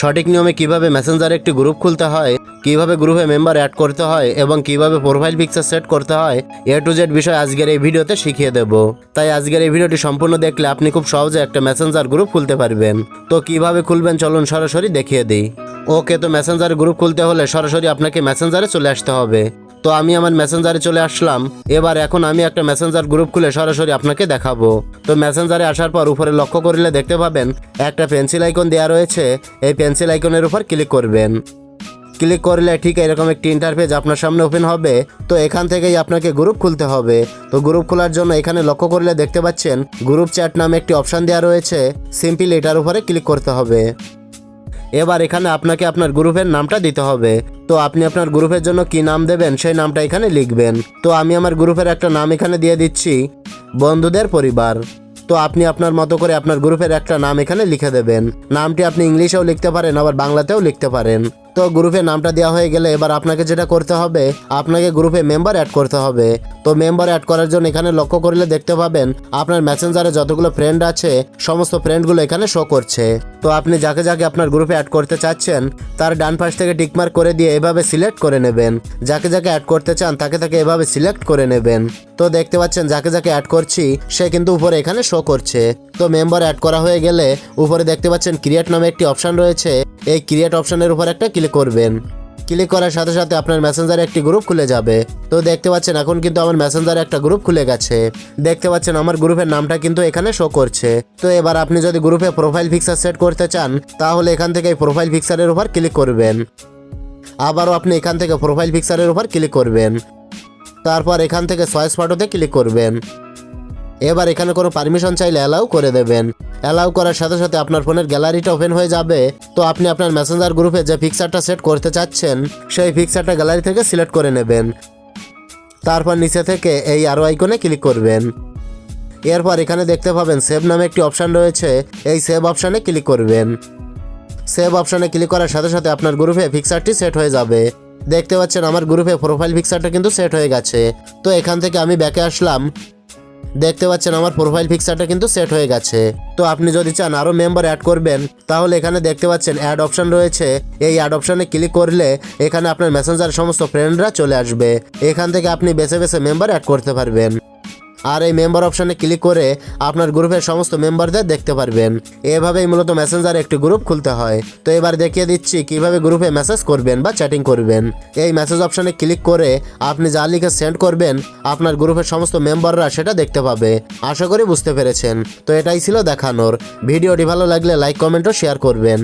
সঠিক নিয়মে কীভাবে মেসেঞ্জারে একটি গ্রুপ খুলতে হয়, কীভাবে গ্রুপে মেম্বার অ্যাড করতে হয় এবং কীভাবে প্রোফাইল পিকচার সেট করতে হয় এ টু জেড বিষয় আজকের এই ভিডিওতে শিখিয়ে দেব। তাই আজকের এই ভিডিওটি সম্পূর্ণ দেখলে আপনি খুব সহজে একটা মেসেঞ্জার গ্রুপ খুলতে পারবেন। তো কীভাবে খুলবেন চলুন সরাসরি দেখিয়ে দিই। ওকে, তো মেসেঞ্জার গ্রুপ খুলতে হলে সরাসরি আপনাকে মেসেঞ্জারে চলে আসতে হবে। তো আমি আমার মেসেঞ্জারে চলে আসলাম। এবার এখন আমি একটা মেসেঞ্জার গ্রুপ খুলে সরাসরি আপনাকে দেখাবো। তো মেসেঞ্জারে আসার পর উপরে লক্ষ্য করলে দেখতে পাবেন, একটা পেন্সিল আইকন দেওয়া রয়েছে। এই পেন্সিল আইকনের উপর ক্লিক করবেন। ক্লিক করলে ঠিক এরকম একটি ইন্টারফেস আপনার সামনে ওপেন হবে। তো এখান থেকেই আপনাকে গ্রুপ খুলতে হবে। তো গ্রুপ খোলার জন্য এখানে লক্ষ্য করলে দেখতে পাচ্ছেন গ্রুপ চ্যাট নামে একটি অপশান দেওয়া রয়েছে। সিম্পলি এটার উপরে ক্লিক করতে হবে। এবার এখানে আপনাকে আপনার গ্রুপের নামটা দিতে হবে। তো আপনি আপনার গ্রুপের জন্য কি নাম দেবেন সেই নামটা এখানে লিখবেন। তো আমি আমার গ্রুপের একটা নাম এখানে দিয়ে দিচ্ছি, বন্ধুদের পরিবার। তো আপনি আপনার মতো করে আপনার গ্রুপের একটা নাম এখানে লিখে দেবেন। নামটি আপনি ইংলিশেও লিখতে পারেন, আবার বাংলাতেও লিখতে পারেন। তো গ্রুপে নামটা দেওয়া হয়ে গেলে এবার আপনাকে যেটা করতে হবে, আপনাকে গ্রুপে মেম্বার অ্যাড করতে হবে। তো মেম্বার অ্যাড করার জন্য এখানে লক্ষ্য করলে দেখতে পাবেন, আপনার মেসেঞ্জারে যতগুলো ফ্রেন্ড আছে, সমস্ত ফ্রেন্ডগুলো এখানে শো করছে। তো আপনি যাকে যাকে আপনার গ্রুপে অ্যাড করতে চাচ্ছেন, তার ডান পাশ থেকে টিকমার্ক করে দিয়ে এভাবে সিলেক্ট করে নেবেন। যাকে যাকে অ্যাড করতে চান, তাকে তাকে এভাবে সিলেক্ট করে নেবেন। তো দেখতে পাচ্ছেন, যাকে যাকে অ্যাড করছি, সে কিন্তু উপরে এখানে শো করছে। তো মেম্বার অ্যাড করা হয়ে গেলে উপরে দেখতে পাচ্ছেন ক্রিয়েট নামে একটি অপশন রয়েছে। এই ক্রিয়েট অপশনের উপর একটা ক্লিক করবেন। ক্লিক করার সাথে সাথে আপনার মেসেঞ্জারে একটি গ্রুপ খুলে যাবে। তো দেখতে পাচ্ছেন, এখন কিন্তু আমার মেসেঞ্জারে একটা গ্রুপ খুলে গেছে। দেখতে পাচ্ছেন, আমার গ্রুপের নামটা কিন্তু এখানে শো করছে। তো এবার আপনি যদি গ্রুপে প্রোফাইল পিকচার সেট করতে চান, তাহলে এখান থেকে প্রোফাইল পিকচারের উপর ক্লিক করবেন। আবারও আপনি এখান থেকে প্রোফাইল পিকচারের উপর ক্লিক করবেন। তারপর এখান থেকে সয়েস ফটোতে ক্লিক করবেন। এবার এখানে কোনো পারমিশন চাইলে অ্যালাউ করে দেবেন। অ্যালাউ করার সাথে সাথে আপনার ফোনের গ্যালারিটা ওপেন হয়ে যাবে। তো আপনি আপনার মেসেঞ্জার গ্রুপে যে পিকচারটা সেট করতে চাচ্ছেন, সেই পিকচারটা গ্যালারি থেকে সিলেক্ট করে নেবেন। তারপর নিচে থেকে এই আরও আইকনে ক্লিক করবেন। এরপর এখানে দেখতে পাবেন সেভ নামে একটি অপশান রয়েছে। এই সেভ অপশানে ক্লিক করবেন। সেভ অপশানে ক্লিক করার সাথে সাথে আপনার গ্রুপে পিকচারটি সেট হয়ে যাবে। দেখতে পাচ্ছেন আমার গ্রুপে প্রোফাইল পিকচারটা কিন্তু সেট হয়ে গেছে। তো এখান থেকে আমি ব্যাকে আসলাম। দেখতে পাচ্ছেন আমার প্রোফাইল পিকচারটা কিন্তু সেট হয়ে গেছে। তো আপনি যদি চান আরও মেম্বার অ্যাড করবেন, তাহলে এখানে দেখতে পাচ্ছেন অ্যাড অপশন রয়েছে। এই অ্যাড অপশনে ক্লিক করলে এখানে আপনার মেসেঞ্জার সমস্ত ফ্রেন্ডরা চলে আসবে। এখান থেকে আপনি বেছে বেছে মেম্বার অ্যাড করতে পারবেন। আর এই মেম্বার অপশানে ক্লিক করে আপনার গ্রুপের সমস্ত মেম্বারদের দেখতে পারবেন। এভাবেই মূলত মেসেঞ্জারে একটি গ্রুপ খুলতে হয়। তো এবার দেখিয়ে দিচ্ছি কীভাবে গ্রুপে মেসেজ করবেন বা চ্যাটিং করবেন। এই মেসেজ অপশানে ক্লিক করে আপনি যা লিখে সেন্ড করবেন, আপনার গ্রুপের সমস্ত মেম্বাররা সেটা দেখতে পাবে। আশা করি বুঝতে পেরেছেন। তো এটাই ছিল দেখানোর। ভিডিওটি ভালো লাগলে লাইক কমেন্ট ও শেয়ার করবেন।